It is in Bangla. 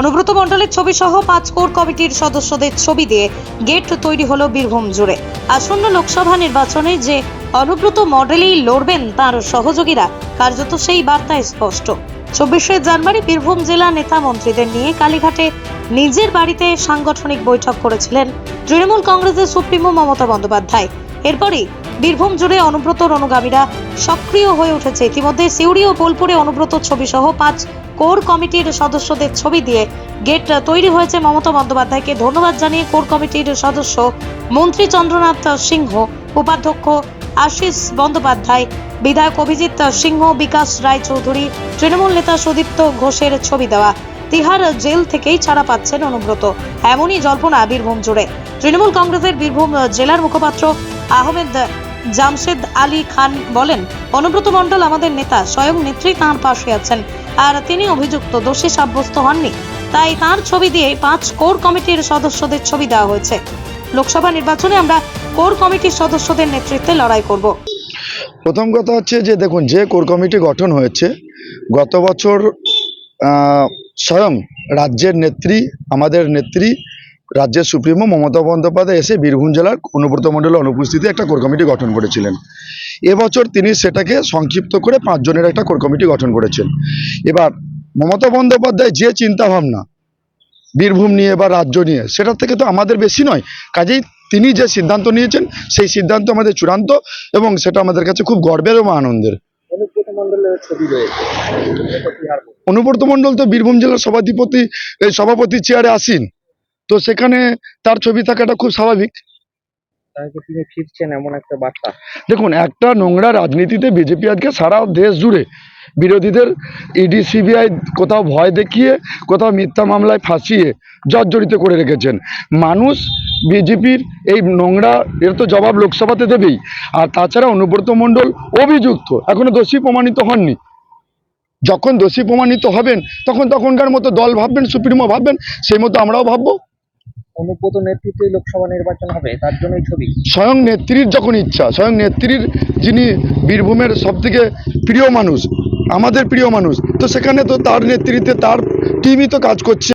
অনুব্রত মণ্ডলের ছবি সহ পাঁচ কোর কমিটির সদস্যদের ছবি দিয়ে গেট তৈরি হলো বীরভূম জুড়ে। আসন্ন লোকসভা নির্বাচনে যে অনুব্রত মডেলেই লড়বেন তার সহযোগীরা, কার্যত সেই বার্তায় স্পষ্ট। চব্বিশে জানুয়ারি বীরভূম জেলা নেতা মন্ত্রীদের নিয়ে কালীঘাটে নিজের বাড়িতে সাংগঠনিক বৈঠক করেছিলেন তৃণমূল কংগ্রেসের সুপ্রিমো মমতা বন্দ্যোপাধ্যায়। এরপরই বীরভূম জুড়ে অনুব্রতর অনুগামীরা সক্রিয় হয়ে উঠেছে। ইতিমধ্যে সিউড়ি ও বোলপুরে অনুব্রত ছবি সহ পাঁচ কোর কমিটির সদস্যদের ছবি দিয়ে গেট তৈরি হয়েছে। মমতা বন্দ্যোপাধ্যায়কে ধন্যবাদ জানিয়ে কোর কমিটির সদস্য মন্ত্রী চন্দ্রনাথ সিংহ, উপাধ্যক্ষ আশিস বন্দ্যোপাধ্যায়, বিধায়ক অভিজিৎ সিংহ, বিকাশ রায়চৌধুরী, তৃণমূল নেতা সুদীপ্ত ঘোষের ছবি দেওয়া। তিহার জেল থেকেই ছাড়া পাচ্ছেন অনুব্রত। এমনই জল্পনা বীরভূম জুড়ে। তৃণমূল কংগ্রেসের বীরভূম জেলার মুখপাত্র আহমেদ জামশেদ আলী খান বলেন, অনুব্রত মণ্ডল আমাদের নেতা, স্বয়ং নেত্রী তাঁর পাশে আছেন আর তিনি অভিযুক্ত, দোষী সাব্যস্ত হননি। তাই তার ছবি দিয়ে পাঁচ কোর কমিটির সদস্যদের ছবি দেওয়া হয়েছে। লোকসভা নির্বাচনে আমরা কোর কমিটির সদস্যদের নেতৃত্বে লড়াই করব। প্রথম কথা হচ্ছে যে, দেখুন, যে কোর কমিটি গঠন হয়েছে, গত বছর স্বয়ং রাজ্যের নেত্রী, আমাদের নেত্রী রাজ্যের সুপ্রিমো মমতা বন্দ্যোপাধ্যায় এসে বীরভূম জেলার অনুব্রত মণ্ডলের অনুপস্থিতিতে একটা কোর কমিটি গঠন করেছিলেন। এবছর তিনি সেটাকে সংক্ষিপ্ত করে পাঁচজনের একটা কোর কমিটি গঠন করেছেন। এবার মমতা বন্দ্যোপাধ্যায় যে চিন্তা ভাবনা বীরভূম নিয়ে বা রাজ্য নিয়ে সেটার থেকে তো আমাদের বেশি নয়। কাজেই তিনি যে সিদ্ধান্ত নিয়েছেন সেই সিদ্ধান্ত আমাদের চূড়ান্ত এবং সেটা আমাদের কাছে খুব গর্বের এবং আনন্দের। অনুব্রত মণ্ডল তো বীরভূম জেলার সভাধিপতি এই সভাপতি চেয়ারে আসীন। তো সেখানে তার ছবি থাকাটা খুব স্বাভাবিক। তিনি ফিরছেন এমন একটা বার্তা। দেখুন একটা নোংরা রাজনীতিতে বিজেপি আজকে সারা দেশ জুড়ে বিরোধীদের ইডি সিবিআই কোথাও ভয় দেখিয়ে কোথাও মিথ্যা মামলায় ফাঁসিয়ে জর্জরিত করে রেখেছেন। মানুষ বিজেপির এই নোংরা এর তো জবাব লোকসভাতে দেবেই। আর তাছাড়া অনুব্রত মণ্ডল অভিযুক্ত এখনও দোষী প্রমাণিত হননি। যখন দোষী প্রমাণিত হবেন তখন তখনকার মতো দল ভাববেন সুপ্রিমো ভাববেন সেই মতো আমরাও ভাববো। অনুব্রত নেতৃত্বে লোকসভা নির্বাচন হবে, তার জন্যই ছবি। স্বয়ং নেত্রীর যখন ইচ্ছা, স্বয়ং নেত্রীর যিনি বীরভূমের সবথেকে প্রিয় মানুষ, আমাদের প্রিয় মানুষ, তো সেখানে তো তার নেতৃত্বে তার টিমই তো কাজ করছে।